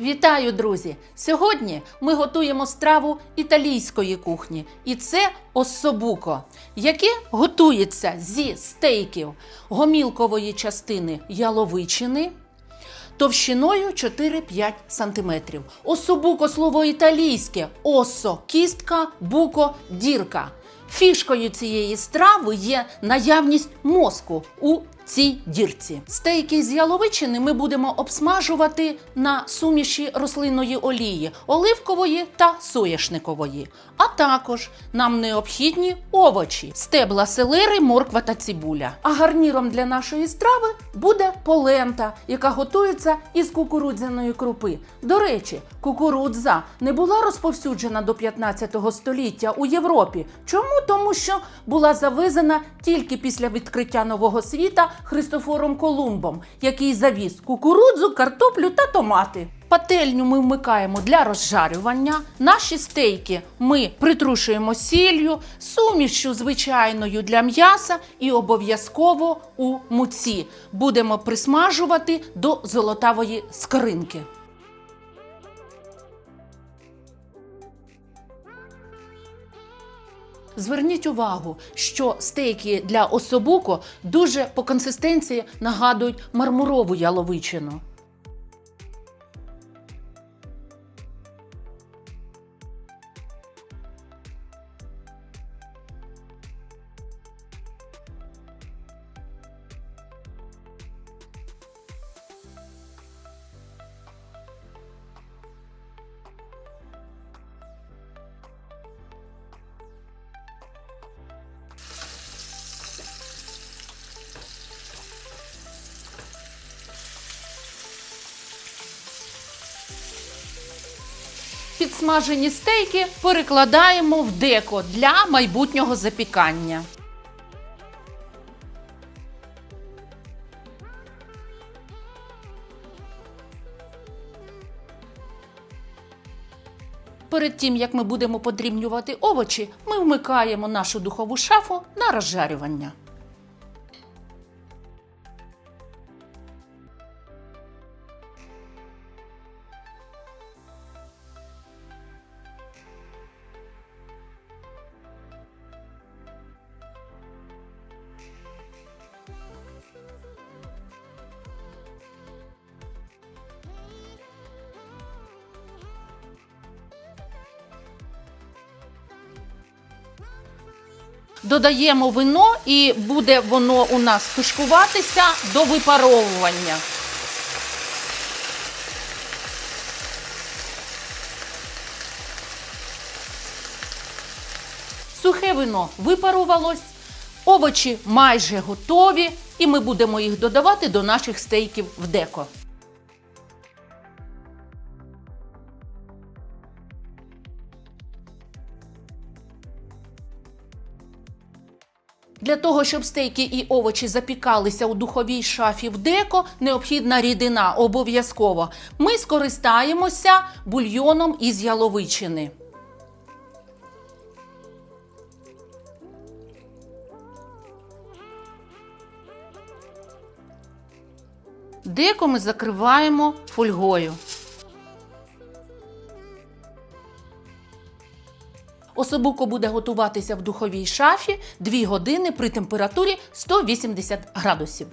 Вітаю, друзі! Сьогодні ми готуємо страву італійської кухні, і це оссобуко, яке готується зі стейків гомілкової частини яловичини товщиною 4-5 см. Особуко слово італійське осо кістка, буко дірка. Фішкою цієї страви є наявність мозку у цій дірці. Стейки з яловичини ми будемо обсмажувати на суміші рослинної олії, оливкової та соняшникової. А також нам необхідні овочі, стебла селери, морква та цибуля. А гарніром для нашої страви буде полента, яка готується із кукурудзяної крупи. До речі, кукурудза не була розповсюджена до 15 століття у Європі. Чому? Тому що була завезена тільки після відкриття нового світа Христофором Колумбом, який завіз кукурудзу, картоплю та томати. Пательню ми вмикаємо для розжарювання. Наші стейки ми притрушуємо сіллю, сумішю звичайною для м'яса і обов'язково у муці. Будемо присмажувати до золотавої скоринки. Зверніть увагу, що стейки для особуко дуже по консистенції нагадують мармурову яловичину. Підсмажені стейки перекладаємо в деко для майбутнього запікання. Перед тим, як ми будемо подрібнювати овочі, ми вмикаємо нашу духову шафу на розжарювання. Додаємо вино і буде воно у нас тушкуватися до випаровування. Сухе вино випарувалось, овочі майже готові, і ми будемо їх додавати до наших стейків в деко. Для того, щоб стейки і овочі запікалися у духовій шафі в деко, необхідна рідина обов'язково. Ми скористаємося бульйоном із яловичини. Деко ми закриваємо фольгою. Особуко буде готуватися в духовій шафі 2 години при температурі 180 градусів.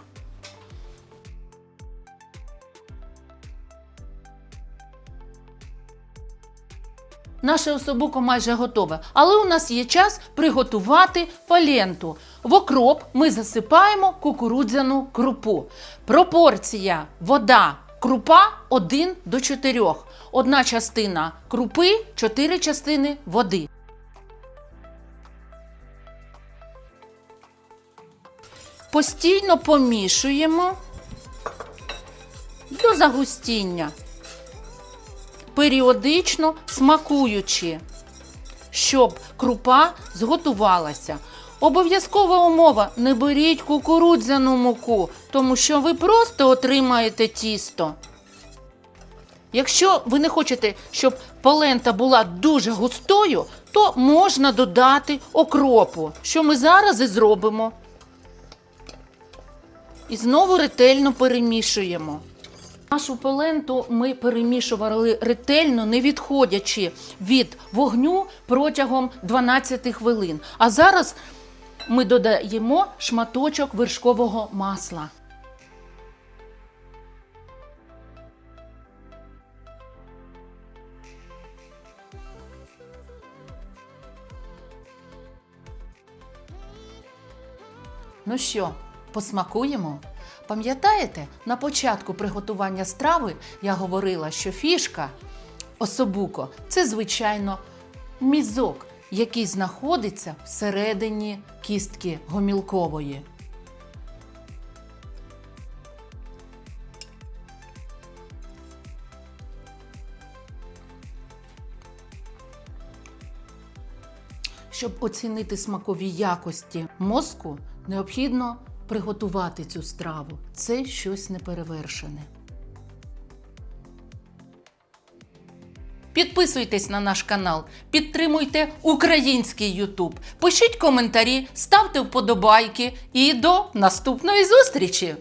Наше особуко майже готове, але у нас є час приготувати паленту. В окроп ми засипаємо кукурудзяну крупу. Пропорція вода крупа 1 до 4. Одна частина крупи, 4 частини води. Постійно помішуємо до загустіння, періодично смакуючи, щоб крупа зготувалася. Обов'язкова умова не беріть кукурудзяну муку, тому що ви просто отримаєте тісто. Якщо ви не хочете, щоб полента була дуже густою, то можна додати окропу, що ми зараз і зробимо. І знову ретельно перемішуємо. Нашу поленту ми перемішували ретельно, не відходячи від вогню протягом 12 хвилин. А зараз ми додаємо шматочок вершкового масла. Ну що, посмакуємо? Пам'ятаєте, на початку приготування страви я говорила, що фішка особуко це, звичайно, мізок, який знаходиться всередині кістки гомілкової. Щоб оцінити смакові якості мозку, необхідно приготувати цю страву. Це щось неперевершене. Підписуйтесь на наш канал, підтримуйте український Ютуб, пишіть коментарі, ставте вподобайки і до наступної зустрічі!